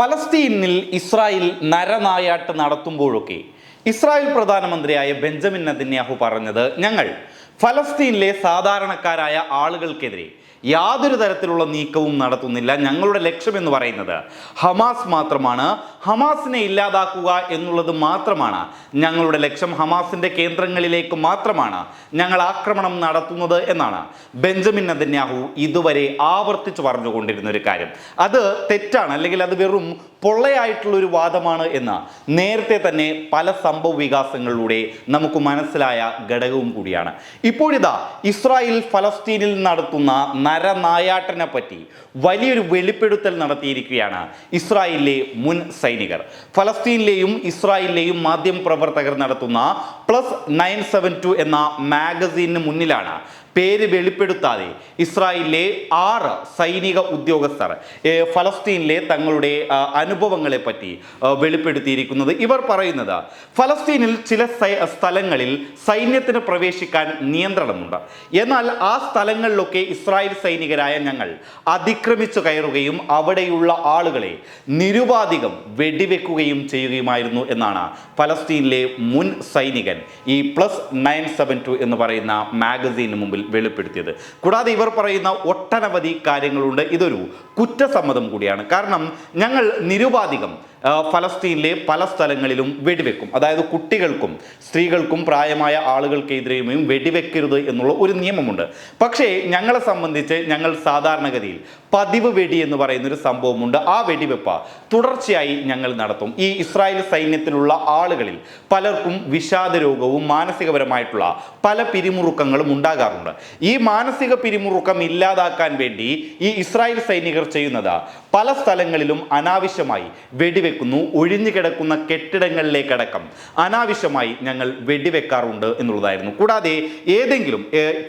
ഫലസ്തീനിൽ ഇസ്രായേൽ നരനായാട്ട് നടത്തുമ്പോഴൊക്കെ ഇസ്രായേൽ പ്രധാനമന്ത്രിയായ ബെഞ്ചമിൻ നദിന്യാഹു പറഞ്ഞത് ഞങ്ങൾ ഫലസ്തീനിലെ സാധാരണക്കാരായ ആളുകൾക്കെതിരെ യാതൊരു തരത്തിലുള്ള നീക്കവും നടത്തുന്നില്ല ഞങ്ങളുടെ ലക്ഷ്യം എന്ന് പറയുന്നത്. ഹമാസ് മാത്രമാണ്. ഹമാസിനെ ഇല്ലാതാക്കുക എന്നുള്ളത് മാത്രമാണ്. ഞങ്ങളുടെ ലക്ഷ്യം ഹമാസിന്റെ കേന്ദ്രങ്ങളിലേക്ക് മാത്രമാണ്. ഞങ്ങൾ ആക്രമണം നടത്തുന്നത് എന്നാണ്. ബെഞ്ചമിൻ നദന്യാഹു ഇതുവരെ ആവർത്തിച്ചു പറഞ്ഞുകൊണ്ടിരുന്ന ഒരു കാര്യം. അത് തെറ്റാണ്. അല്ലെങ്കിൽ അത് വെറും പൊള്ളയായിട്ടുള്ള ഒരു വാദമാണ് എന്ന് നേരത്തെ തന്നെ പല സംഭവ വികാസങ്ങളിലൂടെ നമുക്ക് മനസ്സിലായ ഘടകവും കൂടിയാണ്. ഇപ്പോഴിതാ ഇസ്രായേൽ ഫലസ്തീനിൽ നടത്തുന്ന നരനായാട്ടിനെ പറ്റി വലിയൊരു വെളിപ്പെടുത്തൽ നടത്തിയിരിക്കുകയാണ് ഇസ്രായേലിലെ മുൻ സൈനികർ. ഫലസ്തീനിലെയും ഇസ്രായേലിലെയും മാധ്യമ പ്രവർത്തകർ നടത്തുന്ന പ്ലസ് നയൻ സെവൻ ടു എന്ന മാഗസീനിന് മുന്നിലാണ്. പേര് വെളിപ്പെടുത്താതെ ഇസ്രായേലിലെ ആറ് സൈനിക ഉദ്യോഗസ്ഥർ ഫലസ്തീനിലെ തങ്ങളുടെ അനുഭവങ്ങളെ പറ്റി വെളിപ്പെടുത്തിയിരിക്കുന്നത്. ഇവർ പറയുന്നത് ഫലസ്തീനിൽ ചില സ്ഥലങ്ങളിൽ സൈന്യത്തിന് പ്രവേശിക്കാൻ നിയന്ത്രണമുണ്ട്. എന്നാൽ ആ സ്ഥലങ്ങളിലൊക്കെ ഇസ്രായേൽ സൈനികരായ ഞങ്ങൾ അതിക്രമിച്ചു കയറുകയും അവിടെയുള്ള ആളുകളെ നിരുപാധികം വെടിവെക്കുകയും ചെയ്യുകയുമായിരുന്നു എന്നാണ് ഫലസ്തീനിലെ മുൻ സൈനികൻ ഈ പ്ലസ് നയൻ സെവൻ ടു എന്ന് പറയുന്ന മാഗസീന് മുമ്പിൽ വെളിപ്പെടുത്തിയത്. കൂടാതെ ഇവർ പറയുന്ന ഒട്ടനവധി കാര്യങ്ങളുണ്ട്. ഇതൊരു കുറ്റസമ്മതം കൂടിയാണ്. കാരണം ഞങ്ങൾ നിരുപാധികം ഫലസ്തീനിലെ പല സ്ഥലങ്ങളിലും വെടിവെക്കും. അതായത് കുട്ടികൾക്കും സ്ത്രീകൾക്കും പ്രായമായ ആളുകൾക്കെതിരെയും വെടിവെക്കരുത് എന്നുള്ള ഒരു നിയമമുണ്ട്. പക്ഷേ ഞങ്ങളെ സംബന്ധിച്ച് ഞങ്ങൾ സാധാരണഗതിയിൽ പതിവ് വെടി എന്ന് പറയുന്ന ഒരു സംഭവമുണ്ട്. ആ വെടിവെപ്പ തുടർച്ചയായി ഞങ്ങൾ നടത്തും. ഈ ഇസ്രായേൽ സൈന്യത്തിലുള്ള ആളുകളിൽ പലർക്കും വിഷാദ രോഗവും മാനസികപരമായിട്ടുള്ള പല പിരിമുറുക്കങ്ങളും ഉണ്ടാകാറുണ്ട്. ഈ മാനസിക പിരിമുറുക്കം ഇല്ലാതാക്കാൻ വേണ്ടി ഈ ഇസ്രായേൽ സൈനികർ ചെയ്യുന്നത് പല സ്ഥലങ്ങളിലും അനാവശ്യമായി വെടിവെക്കുന്നു ഒഴിഞ്ഞു കിടക്കുന്ന കെട്ടിടങ്ങളിലേക്കടക്കം. അനാവശ്യമായി ഞങ്ങൾ വെടിവെക്കാറുണ്ട് എന്നുള്ളതായിരുന്നു. കൂടാതെ ഏതെങ്കിലും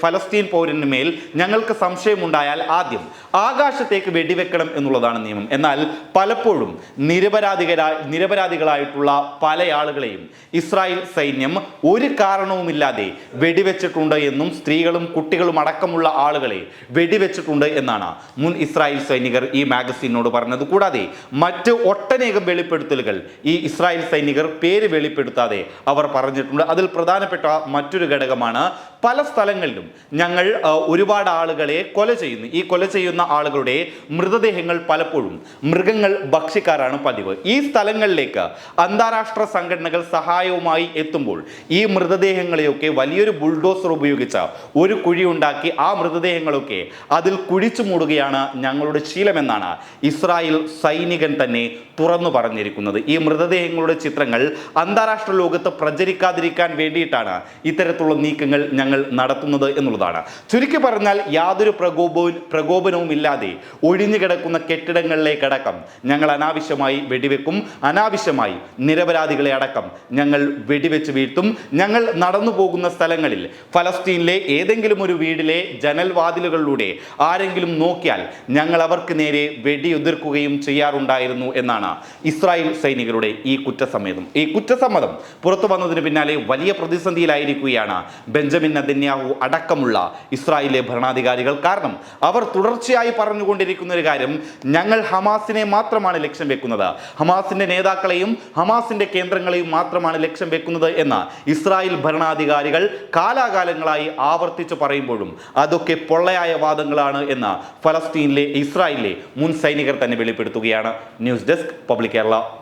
ഫലസ്തീൻ പൗരന് മേൽ ഞങ്ങൾക്ക് സംശയമുണ്ടായാൽ ആദ്യം ആകാശത്തേക്ക് വെടിവെക്കണം എന്നുള്ളതാണ് നിയമം. എന്നാൽ പലപ്പോഴും നിരപരാധികരായ നിരപരാധികളായിട്ടുള്ള പല ആളുകളെയും ഇസ്രായേൽ സൈന്യം ഒരു കാരണവുമില്ലാതെ വെടിവെച്ചിട്ടുണ്ട് എന്നും സ്ത്രീകളും കുട്ടികളും അടക്കമുള്ള ആളുകളെ വെടിവെച്ചിട്ടുണ്ട് എന്നാണ് മുൻ ഇസ്രായേൽ സൈനികർ ഈ മാഗസീനോട് പറഞ്ഞത്. കൂടാതെ മറ്റ് ഒട്ടനേകം വെളിപ്പെടുത്തലുകൾ ഈ ഇസ്രായേൽ സൈനികർ പേര് വെളിപ്പെടുത്താതെ അവർ പറഞ്ഞിട്ടുണ്ട്. അതിൽ പ്രധാനപ്പെട്ട മറ്റൊരു ഘടകമാണ് പല സ്ഥലങ്ങളിലും ഞങ്ങൾ ഒരുപാട് ആളുകളെ കൊല ചെയ്യുന്നു. ഈ കൊല ചെയ്യുന്ന ആളുകളുടെ മൃതദേഹങ്ങൾ പലപ്പോഴും മൃഗങ്ങൾ ഭക്ഷിക്കാറാണ് പതിവ്. ഈ സ്ഥലങ്ങളിലേക്ക് അന്താരാഷ്ട്ര സംഘടനകൾ സഹായവുമായി എത്തുമ്പോൾ ഈ മൃതദേഹങ്ങളെയൊക്കെ വലിയൊരു ബുൾഡോസർ ഉപയോഗിച്ച ഒരു കുഴി ഉണ്ടാക്കി ആ മൃതദേഹങ്ങളൊക്കെ അതിൽ കുഴിച്ചു മൂടുകയാണ് ഞങ്ങളുടെ ശീലമെന്നാണ് ഇസ്രായേൽ സൈനികൻ തന്നെ തുറന്നു പറഞ്ഞിരിക്കുന്നത്. ഈ മൃതദേഹങ്ങളുടെ ചിത്രങ്ങൾ അന്താരാഷ്ട്ര ലോകത്ത് പ്രചരിക്കാതിരിക്കാൻ വേണ്ടിയിട്ടാണ് ഇത്തരത്തിലുള്ള നീക്കങ്ങൾ ഞങ്ങൾ നടത്തുന്നത് എന്നുള്ളതാണ്. ചുരുക്കി പറഞ്ഞാൽ യാതൊരു പ്രകോപവും പ്രകോപനവും ഇല്ലാതെ ഒഴിഞ്ഞു കിടക്കുന്ന കെട്ടിടങ്ങളിലേക്കടക്കം ഞങ്ങൾ അനാവശ്യമായി വെടിവെക്കും. അനാവശ്യമായി നിരപരാധികളെ അടക്കം ഞങ്ങൾ വെടിവെച്ച് വീഴ്ത്തും. ഞങ്ങൾ നടന്നു പോകുന്ന സ്ഥലങ്ങളിൽ ഫലസ്തീനിലെ ഏതെങ്കിലും ഒരു വീടിലെ ജനൽവാതിലുകളിലൂടെ ആരെങ്കിലും നോക്കിയാൽ ഞങ്ങൾ അവർക്ക് നേരെ വെടിയുതിർക്കുകയും ചെയ്യാറുണ്ടായിരുന്നു എന്നാണ് ഇസ്രായേൽ സൈനികരുടെ ഈ കുറ്റസമ്മതം. ഈ കുറ്റസമ്മതം പുറത്തു വന്നതിന് പിന്നാലെ വലിയ പ്രതിസന്ധിയിലായിരിക്കുകയാണ് ബെഞ്ചമിൻ നദന്യാഹു അടക്കമുള്ള ഇസ്രായേലിലെ ഭരണാധികാരികൾ. കാരണം അവർ തുടർച്ചയായി പറഞ്ഞുകൊണ്ടിരിക്കുന്ന ഒരു കാര്യം ഞങ്ങൾ ഹമാസിനെ മാത്രമാണ് ലക്ഷ്യം വെക്കുന്നത്. ഹമാസിന്റെ നേതാക്കളെയും ഹമാസിന്റെ കേന്ദ്രങ്ങളെയും മാത്രമാണ് ലക്ഷ്യം വെക്കുന്നത് എന്ന് ഇസ്രായേൽ ഭരണാധികാരികൾ കാലാകാലങ്ങളായി ആവർത്തിച്ചു പറയുമ്പോഴും അതൊക്കെ പൊള്ളയായ വാദങ്ങളാണ് എന്ന് ഫലസ്തീനിലെ ഇസ്രായേലിലെ മുൻ സൈനികർ തന്നെ വെളിപ്പെടുത്തുകയാണ്. News desk public Kerala.